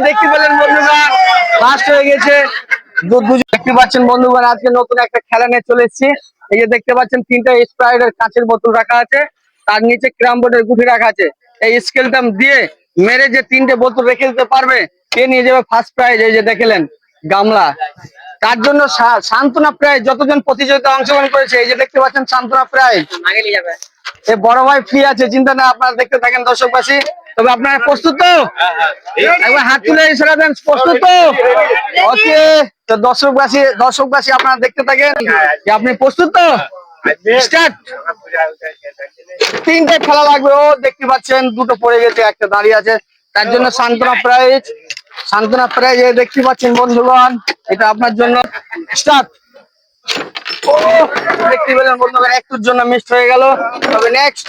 দেখতে পেলেন বন্ধুগণ ফার্স্ট হয়ে গেছে দু- দুজন দেখতে পাচ্ছেন বন্ধুগণ আজকে নতুন একটা খেলা নিয়ে চলে এসেছি। এই যে দেখতে পাচ্ছেন তিনটা স্প্রাইটের কাঁচের বোতল রাখা আছে। তার নিচে ক্রাম বোর্ডের গুটি রাখা আছে। এই স্কেলটা দিয়ে মেরে যে তিনটে বোতল রেখে দিতে পারবে কে নিয়ে যাবে ফার্স্ট প্রাইজ এই যে দেখলেন গামলা। তার জন্য সান্ত্বনা প্রাইজ যতজন প্রতিযোগিতা অংশগ্রহণ করেছে এই যে দেখতে পাচ্ছেন সান্ত্বনা প্রাইজ আগে নিয়ে যাবে। এ বড় ভাই ফ্রি আছে চিন্তা না আপনারা দেখতে থাকেন দর্শকবাসী। তবে আপনারা প্রস্তুত তো? একবার হাত তুলে ইশারা দেন, প্রস্তুত তো? ওকে, তো দর্শকবাসী দর্শকবাসী আপনারা দেখতে থাকেন যে আপনি প্রস্তুত তো? স্টার্ট। তিনটে খেলা লাগবে, ও দেখতে পাচ্ছেন, দুটো পড়ে গেছে, একটা দাঁড়িয়ে আছে। তার জন্য সান্ত্বনা প্রাইজ সান্ত্বনা প্রাইজ দেখতে পাচ্ছেন বন্ধুগণ, এটা আপনার জন্য। স্টার্ট। দেখতে পেলেন একটুর জন্য মিস হয়ে তবে নেক্সট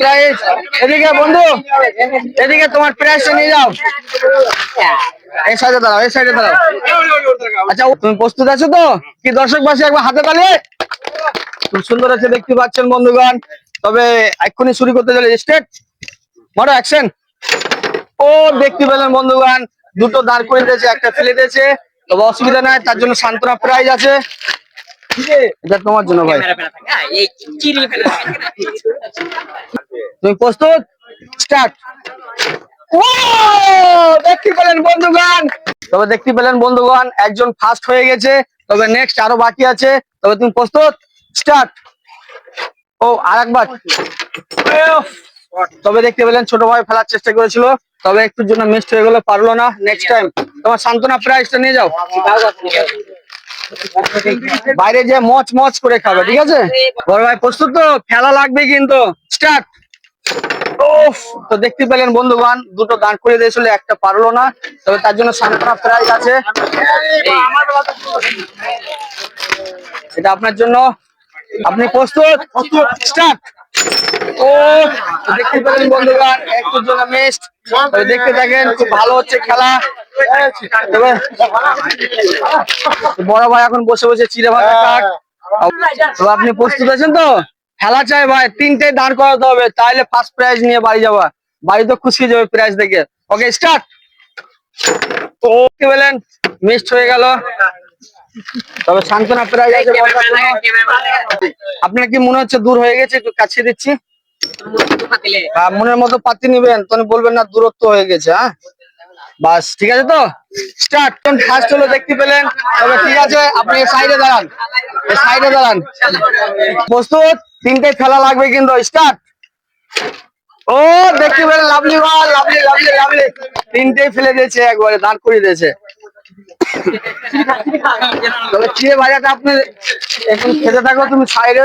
প্রাইজ এদিকে বন্ধু, এদিকে তোমার নিয়ে যাও। এই সাইডে দাঁড়াও দাঁড়াও। আচ্ছা তুমি প্রস্তুত আছো তো? কি দর্শক বাসী একবার হাতে তালিয়ে খুব সুন্দর আছে দেখতে পাচ্ছেন বন্ধুগণ। তবে এক্ষুনি শুরু করতে চলে স্টেট বড় অ্যাকশন ও, দেখতে পেলেন বন্ধুগণ, দুটো দাঁড় করে দিয়েছে, একটা ফেলে দিয়েছে। তবে অসুবিধা নাই, তার জন্য সান্ত্বনা প্রাইজ আছে। এটা তোমার জন্য ভাই। হ্যাঁ। তুমি প্রস্তুত? স্টার্ট দেখতে পেলেন বন্ধুগণ। তবে দেখতে পেলেন বন্ধুগণ একজন ফার্স্ট হয়ে গেছে তবে নেক্সট আরও বাকি আছে। তবে তুমি প্রস্তুত? স্টার্ট ও আর একবার তবে দেখতে পেলেন ছোট ভাই ফেলার চেষ্টা করেছিল তবে একটুর জন্য মিস হয়ে গেল পারল না। নেক্সট টাইম তোমার সান্ত্বনা প্রাইজটা নিয়ে যাও। বাইরে যে মচ মচ করে খাবে, ঠিক আছে? বড় ভাই, প্রস্তুত তো? খেলা লাগবে কিন্তু। স্টার্ট তো দেখতে পেলেন বন্ধুবান দুটো গান করে দিয়েছিল একটা পারল না, তবে তার জন্য সান্ত্বনা প্রাইজ আছে। এটা আপনার জন্য। আপনি প্রস্তুত? স্টার্ট ও দেখতে পেলেন বন্ধুগণ একটুর জন্য মিস্ট দেখতে থাকেন খুব ভালো হচ্ছে খেলা। বড় ভাই এখন বসে বসে চিড়ে কাট তো আপনি প্রস্তুত আছেন তো? খেলা চাই ভাই তিনটে দাঁড় করাতে হবে তাহলে ফার্স্ট প্রাইজ নিয়ে বাড়ি যাবা। বাড়ি তো খুশি হয়ে যাবে প্রাইজ দেখে। ওকে স্টার্ট তো কি বলেন মিসড হয়ে গেল। তবে সান্ত্বনা। আপনার কি মনে হচ্ছে দূর হয়ে গেছে? একটু কাছে দিচ্ছি। মনের মতো পাতি নিবেন। তখন বলবেন না দূরত্ব হয়ে গেছে হ্যাঁ? বাস ঠিক আছে তো? স্টার্ট ফার্স্ট হলো দেখতে পেলেন? তবে ঠিক আছে আপনি সাইডে দাঁড়ান। সাইডে দাঁড়ান। প্রস্তুত? তিনটে খেলা লাগবে কিন্তু স্টার্ট ও দেখতে পেলেন লাভলি লাভলি লাভলি লাভলি। তিনটেই ফেলে দিয়েছে একবারে দাঁড় করিয়ে দিয়েছে। তবে চিড়ে ভাজাটা আপনি এখন খেতে থাকো তুমি সাইডে।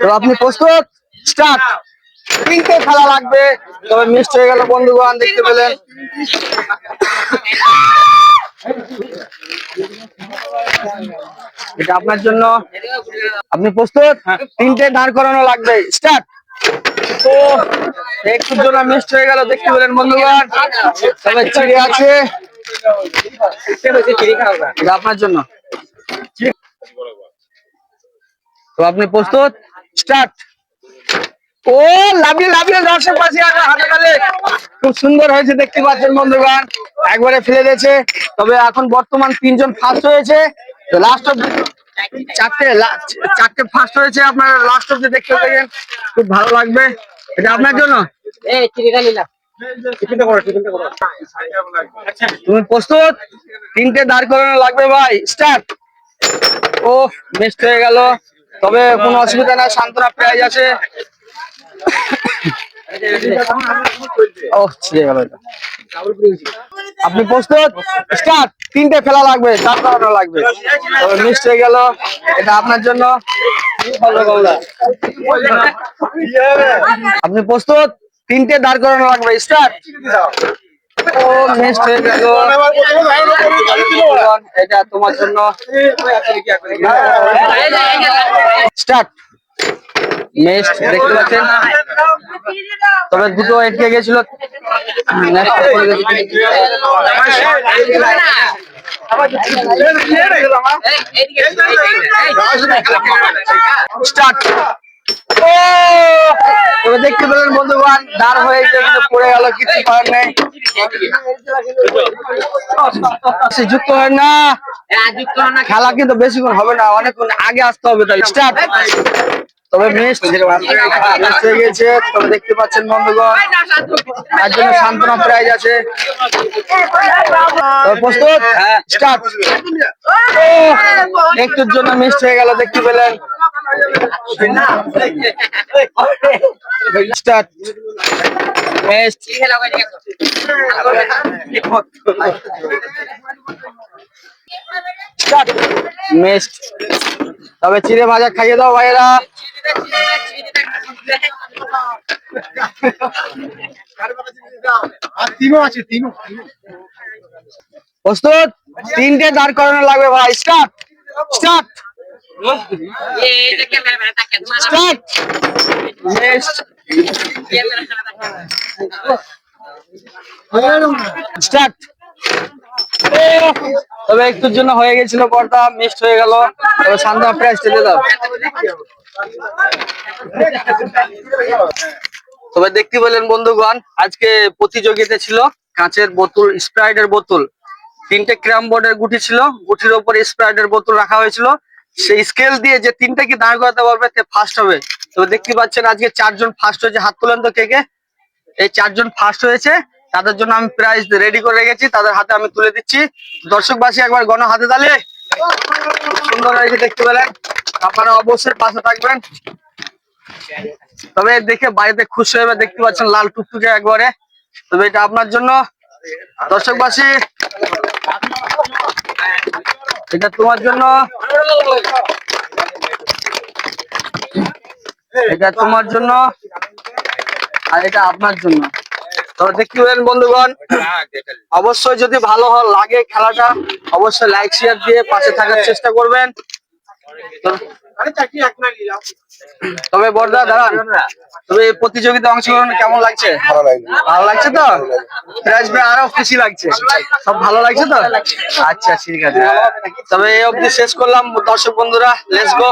তো আপনি প্রস্তুত? স্টার্ট তিনটে খেলা লাগবে। তবে মিস হয়ে গেল বন্ধুগণ দেখতে পেলেন। এটা আপনার জন্য। আপনি প্রস্তুত? তিনটে দাঁড় করানো লাগবে। স্টার্ট তো একটুর জন্য মিস হয়ে গেল দেখতে পেলেন বন্ধুগণ। তবে চিড়ে আছে। আপনার জন্য। তো আপনি প্রস্তুত? স্টার্ট ও লাভলি লাভলি দর্শক পাশে হাতে খুব সুন্দর হয়েছে দেখতে পাচ্ছেন বন্ধুগণ। একবারে ফেলে দিয়েছে। তবে এখন বর্তমান তিনজন ফার্স্ট হয়েছে। তো লাস্ট অফ চারটে চারটে ফার্স্ট হয়েছে আপনারা। লাস্ট অব্দি দেখতে থাকেন খুব ভালো লাগবে। এটা আপনার জন্য? এই। তুমি প্রস্তুত? তিনটে দাঁড় করানো লাগবে ভাই স্টার্ট। ও মিস হয়ে গেল। তবে কোনো অসুবিধা নাই সান্ত্বনা প্রাইজ আছে ও ছিঁড়ে গেল এটা। আপনি প্রস্তুত? স্টার্ট। তিনটে ফেলা লাগবে দাঁড় করানো লাগবে। তবে মিস হয়ে গেল। এটা আপনার জন্য। আপনি প্রস্তুত? তিনটে দাঁড় করানো লাগবে স্টার্ট হয়ে এটা তোমার জন্য। স্টার্ট। তবে দুটো এটকে গেছিল। স্টার্ট! তবে দেখতে পেলেন বন্ধুগণ দাঁড় হয়ে কিন্তু পড়ে গেল কিছু করার নেই। যুক্ত হয় না হ্যাঁ, যুক্ত হন না। খেলা কিন্তু বেশিক্ষণ হবে না অনেকক্ষণ আগে আসতে হবে তাই স্টার্ট তবে মিস্ট হয়ে গেছে তবে দেখতে পাচ্ছেন বন্ধুগণ তার জন্য সান্ত্বনা প্রাইজ আছে। প্রস্তুত? স্টার্ট একটুর জন্য মিস্ট হয়ে গেল দেখতে পেলেন। তবে চিড়ে ভাজা খাইয়ে দাও ভাইয়েরা। প্রস্তুত? তিনটে দাঁড় করানো লাগবে ভাই। স্টার্ট স্টার্ট তবে একটুর জন্য হয়ে গেছিল পর্দা মিক্সড হয়ে গেল। তবে প্রাইজ টেনে দাও। তবে দেখতে পেলেন বন্ধুগণ, আজকে প্রতিযোগিতা ছিল কাঁচের বোতল, স্প্রাইটের বোতল। তিনটে ক্রাম বোর্ডের গুটি ছিল, গুটির উপরে স্প্রাইটের বোতল রাখা হয়েছিল। সেই স্কেল দিয়ে যে তিনটে কি দাঁড় করাতে পারবে সে ফার্স্ট হবে। তবে দেখতে পাচ্ছেন আজকে চারজন ফার্স্ট হয়েছে, হাত তোলেন তো কে কে? এই চারজন ফার্স্ট হয়েছে, তাদের জন্য আমি প্রাইজ রেডি করে রেখেছি, তাদের হাতে আমি তুলে দিচ্ছি। দর্শকবাসী, একবার গণ হাতে তালে। সুন্দর হয়েছে দেখতে পেলেন। আপনারা অবশ্যই পাশে থাকবেন। তবে দেখে বাড়িতে খুশি হয়ে দেখতে পাচ্ছেন লাল টুকটুকে একবারে। তবে এটা আপনার জন্য। দর্শকবাসী এটা তোমার জন্য। এটা তোমার জন্য। আর এটা আপনার জন্য। অবশ্যই যদি ভালো লাগে খেলাটা, অবশ্যই লাইক শেয়ার দিয়ে পাশে থাকার চেষ্টা করবেন। তবে বর্দা দাঁড়ান। তবে প্রতিযোগিতা অংশগ্রহণ কেমন লাগছে? ভালো ভালো লাগছে তো? প্রাইজ পেয়ে আরও খুশি লাগছে। সব ভালো লাগছে তো? আচ্ছা ঠিক আছে। তবে এই অবধি শেষ করলাম। দর্শক বন্ধুরা লেটস গো